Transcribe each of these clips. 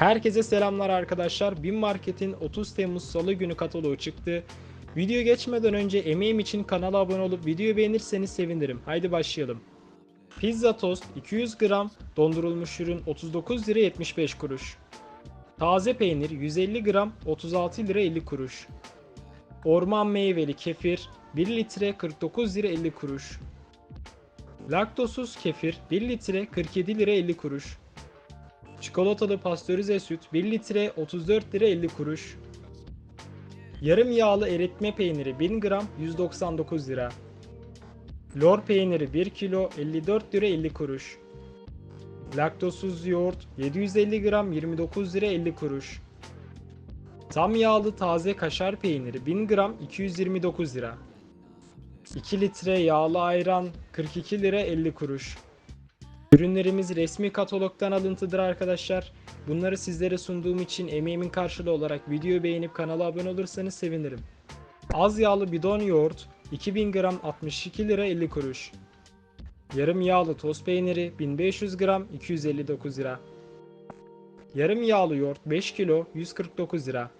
Herkese selamlar arkadaşlar. Bin Market'in 30 Temmuz Salı günü kataloğu çıktı. Video geçmeden önce emeğim için kanala abone olup videoyu beğenirseniz sevinirim. Haydi başlayalım. Pizza tost 200 gram dondurulmuş ürün 39 lira 75 kuruş. Taze peynir 150 gram 36 lira 50 kuruş. Orman meyveli kefir 1 litre 49 lira 50 kuruş. Laktosuz kefir 1 litre 47 lira 50 kuruş. Çikolatalı pastörize süt 1 litre 34 lira 50 kuruş. Yarım yağlı eritme peyniri 1000 gram 199 lira. Lor peyniri 1 kilo 54 lira 50 kuruş. Laktozsuz yoğurt 750 gram 29 lira 50 kuruş. Tam yağlı taze kaşar peyniri 1000 gram 229 lira. 2 litre yağlı ayran 42 lira 50 kuruş. Ürünlerimiz resmi katalogdan alıntıdır arkadaşlar. Bunları sizlere sunduğum için emeğimin karşılığı olarak videoyu beğenip kanala abone olursanız sevinirim. Az yağlı bidon yoğurt 2000 gram 62 lira 50 kuruş. Yarım yağlı toz peyniri 1500 gram 259 lira. Yarım yağlı yoğurt 5 kilo 149 lira.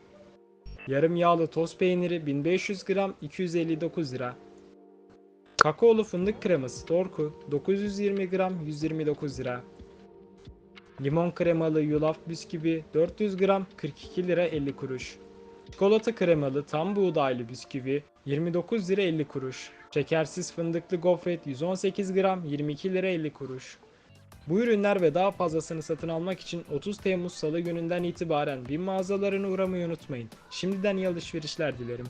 Yarım yağlı toz peyniri 1500 gram 259 lira. Kakaolu fındık kreması Torku 920 gram 129 lira. Limon kremalı yulaf bisküvi 400 gram 42 lira 50 kuruş. Çikolata kremalı tam buğdaylı bisküvi 29 lira 50 kuruş. Şekersiz fındıklı gofret 118 gram 22 lira 50 kuruş. Bu ürünler ve daha fazlasını satın almak için 30 Temmuz Salı gününden itibaren bin mağazalarına uğramayı unutmayın. Şimdiden iyi alışverişler dilerim.